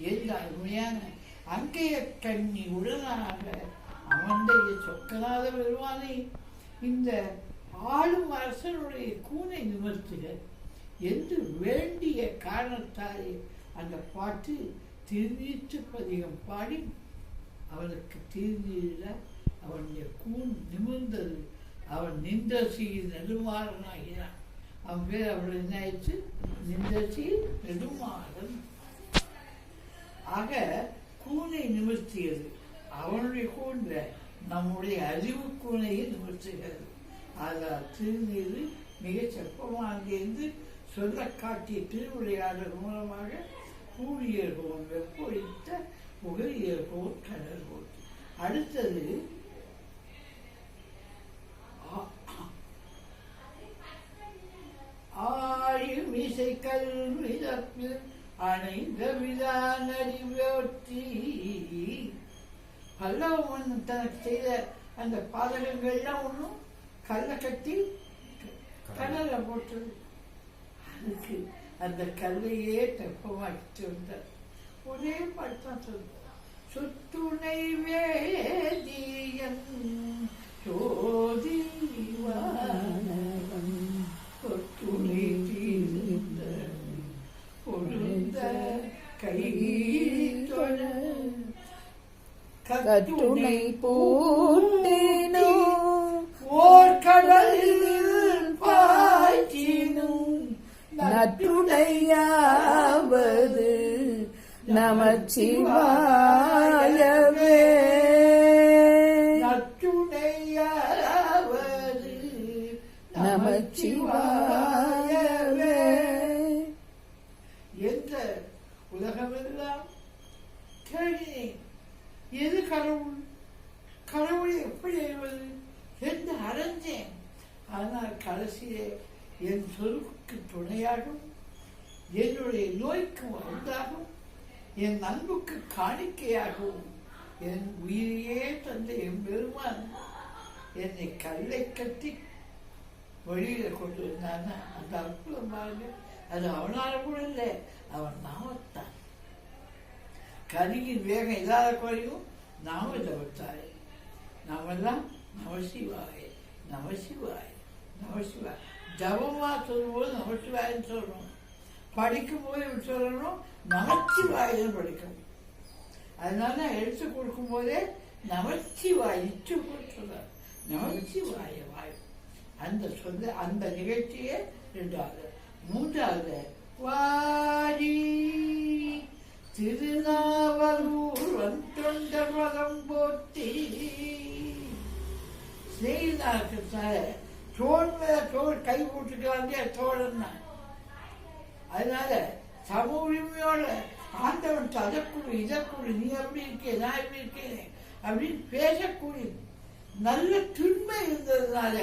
எந்த அருமையான அங்கைய கண்ணி உடனாக அமர்ந்த சொக்கநாத பெருமானை இந்த ஆளும் அரசனுடைய கூனை நிமர்த்துக. என்று வேண்டிய காரணத்தாலே அந்த பாட்டு திருநீற்று பதிகம் பாடி அவனுக்கு திருநீர அவனுடைய கூன் நிமிர்ந்தது. அவன் நின்றசி நெடுமாறனாகிறான். அவன் பேர் அவள் என்ன ஆயிடுச்சு? நின்றசி நெடுமாறன். ஆக கூனை நிமிர்த்தியது அவனுடைய கூண்ட நம்முடைய அறிவு கூனையை நிமிர்த்துகிறது அதால் திருநீர் மிக செப்பமாகியிருந்து சொல்ல காட்டிய திருவிளையாடல் மூலமாக கூடியர்கோன் வெப்பொழித்த புகையர்கோன் கடல் போட்டு அடுத்தது ஆ- ஆயும் அணைந்த விதானடி வேட்டி பல்லவ மன்னன் தனக்கு செய்த அந்த பாதகங்கள்லாம் ஒன்றும் கல்லை கட்டி கடல்ல போட்டது. அதுக்கு அந்த கல்லையே தெப்பமாக்கிட்டு வந்தார். ஒரே பாட்டு சொல்ற சுத்துணை வேதியன் சோதிவானவன் கட்டுணை பூட்டினோ ஓர் கடலில் பாய்ச்சினும் நற்றுடையாவது நமச்சிவாயவே. நற்றுணையாவது நமச்சிவாயவே. என்ற உலகமெல்லாம் எது கடவுள் கடவுளை எப்படி அறிவது என்று அறிந்தேன் ஆனால் கடைசியே என் சொருக்கு துணையாகும் என்னுடைய நோய்க்கு மருந்தாகும் என் அன்புக்கு காணிக்கையாகவும் என் உயிரையே தந்த என் பெருமான் என்னை கல்லை கட்டி வழியில கொண்டு வந்தான்னா அந்த அற்புதம் பாருங்க அது அவனால கூட இல்லை அவன் நாமத்தான் கருகின் வேகம் இல்லாத குறையும் நாம தவிர்த்தாரே நாமெல்லாம் நமசிவாய் நமசிவாய் நமசிவாய் ஜபமா சொல்லும்போது நமசிவாயன்னு சொல்லணும். படிக்கும் போது சொல்லணும் நமச்சிவாயன்னு படிக்கணும். அதனால எழுத்து கொடுக்கும் போதே நமச்சிவாய் இச்சு போட்டு நமச்சிவாய வாய். அந்த சொல்ல அந்த நிகழ்ச்சியே ரெண்டாவது. மூன்றாவது வாரி. திருநாவலூர் வந்தொண்ட பதம் போட்டி செய்தாக்கு தோல் மேல தோல் கை போட்டுக்கிறாங்க தோழன் அதனால சம உரிமையோட ஆண்டவன் அதற்குழு இதற்குழு நீ எப்படி இருக்கே நான் எப்படி இருக்கேன் அப்படின்னு பேசக்கூடிய நல்ல துண்மை இருந்ததுனால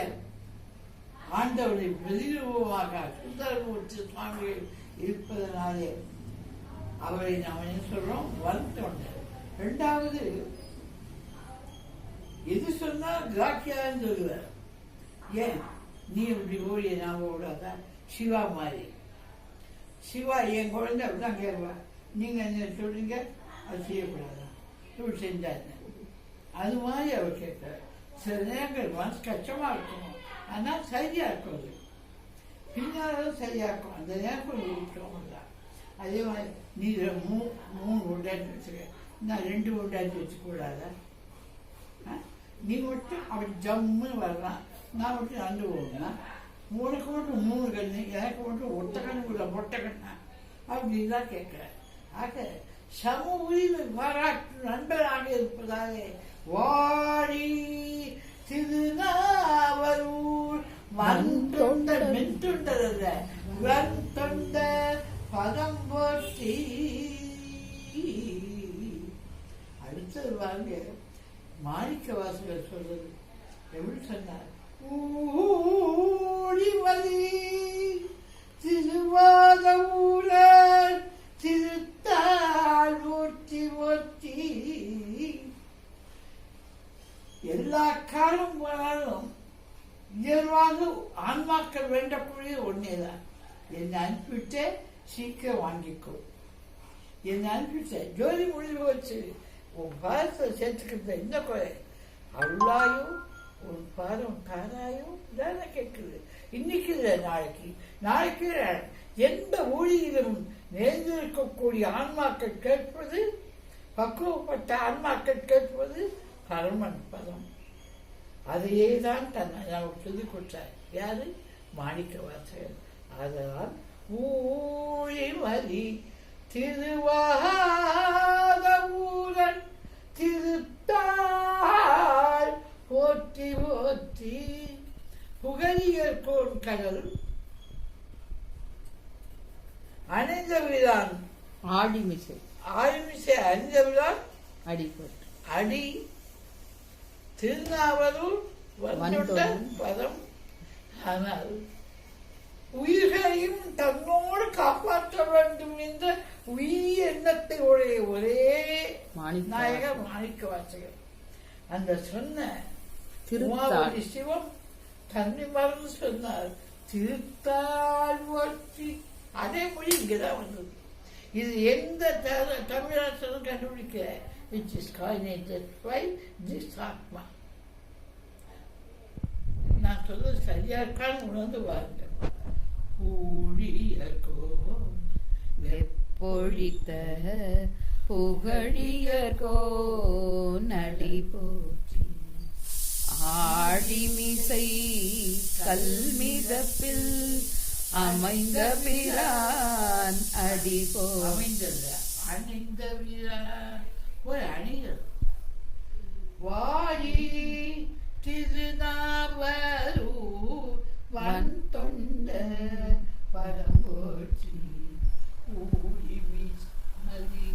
ஆண்டவனை வெளியுருவமாக சுந்தரமூர்த்தி சுவாமிகள் இருப்பதனாலே அவரை நாம் என்ன சொல்றோம்? வருத்தொண்டர் ரெண்டாவது எது சொன்னால் கிராக்கியான்னு சொல்லுவார். ஏன்? நீ இப்படி ஓடிய ஞாபகம் விடாதான் சிவா மாதிரி. சிவா என் குழந்தை அப்படிதான் கேட்பா. நீங்க என்ன சொல்றீங்க? அது செய்யக்கூடாதான் இப்படி செஞ்சா அது மாதிரி அவர் கேட்கிறார் சில நேரங்கள் மனசு கஷ்டமா இருக்கும். ஆனால் சரியா இருக்கும் அது. பின்னாலும் சரியா இருக்கும். அந்த நேரத்தில் விட்டுறோம் தான் அதே மாதிரி நீ ரெ- மூ மூணு உண்டாட்டி வச்சுக்க. நான் ரெண்டு உண்டாட்டி வச்சுக்கூடாதா? நீ மட்டும் அப்படி ஜம்முன்னு வரலாம். நான் மட்டும் ரெண்டு ஓடலாம் உனக்கு மட்டும் மூணு கண்ணு எனக்கு மட்டும் ஒத்த கண்ணு இல்லை மொட்டை கண்ணா? அப்படின்னு தான் கேட்குறேன். ஆக சம உரிமை பாராட்டு நண்பராக இருப்பதாலே வாடி திருநாவரூர் மண் தொண்டர் மென் தொண்டர் அல்ல தொண்டர் பதம்பொட்டி. அடுத்தது வாங்க மாணிக்க வாசகர் சொல்றது. எப்படி சொன்னார்? ஊழிமதி திருவாத ஊழல் திருத்தால் ஒட்டி ஒட்டி எல்லா காலம் போனாலும் இயல்பாக ஆன்மாக்கள் வேண்டக்கூடிய ஒன்னேதான் என்னை அனுப்பிவிட்டு சீக்கிரம் வாங்கிக்கோ. என்ன அனுப்பிச்சேன் ஜோலி முடிஞ்சு போச்சு. உன் பாரத்தை சேர்த்துக்கிட்ட என்ன குறை? அருளாயும் உன் பாரம் தாராயும் தானே கேட்குது. இன்னைக்கு இல்லை நாளைக்கு. நாளைக்கு எந்த ஊழியிலும் நேர்ந்திருக்கக்கூடிய ஆன்மாக்கள் கேட்பது பக்குவப்பட்ட ஆன்மாக்கள் கேட்பது பரமன் பதம். அதையே தான் தன்னை நமக்கு சொல்லிக் கொடுத்தார். யாரு? மாணிக்க வாசகர் அதனால் ஊழிமதி திருவாத ஊரன் திருத்தாள் போற்றி. போற்றி புகழியற்கோன் கடல். அணிந்தவிதான் ஆடி மிசை ஆயுமிசை அணிந்தவிதான் அடி. திருநாவலூர் வந்துள்ள. பதம். ஆனால் உயிர்களையும் தன்னோடு காப்பாற்ற வேண்டும் என்ற உயிர் எண்ணத்தை உடைய ஒரே நாயகர் மாணிக்க வாசகர். அந்த சொன்ன உமாபதி சிவம் தன்னை மறந்து சொன்னார் திருத்தாள் போற்றி அதே மொழி இங்கதான் வந்தது. இது எந்த த- தமிழாசனும் கண்டுபிடிக்க? Which is coined by this ஆத்மா நான் சொல்றது சரியா இருக்கான்னு உணர்ந்து பாருங்க ஊழியர்கோ வெப்பொழித்த புகழியர்கோ நடி போற்றி ஆடிமிசை கல்மிதப்பில் அமைந்த பிரான் அடி போ அமைந்தல்ல அணிந்த வீரா ஒரு அணிகள் வாடி திருநாவலூ வன் தொண்ட பரம்போற்றி ஊழி நதி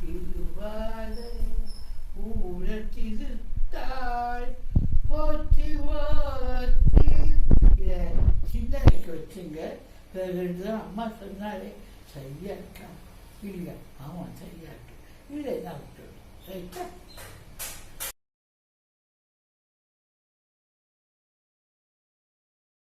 திருவாத ஊழ திருத்தாள் போற்றி போற்றி இதை சிந்தனைக்கு வச்சுங்க பிறகு அம்மா சொன்னாலே சரியா இருக்கா? இல்லையா? ஆமாம் சரியா இருக்கு. இல்லை நான் விட்டுருவேன் ரைட்டா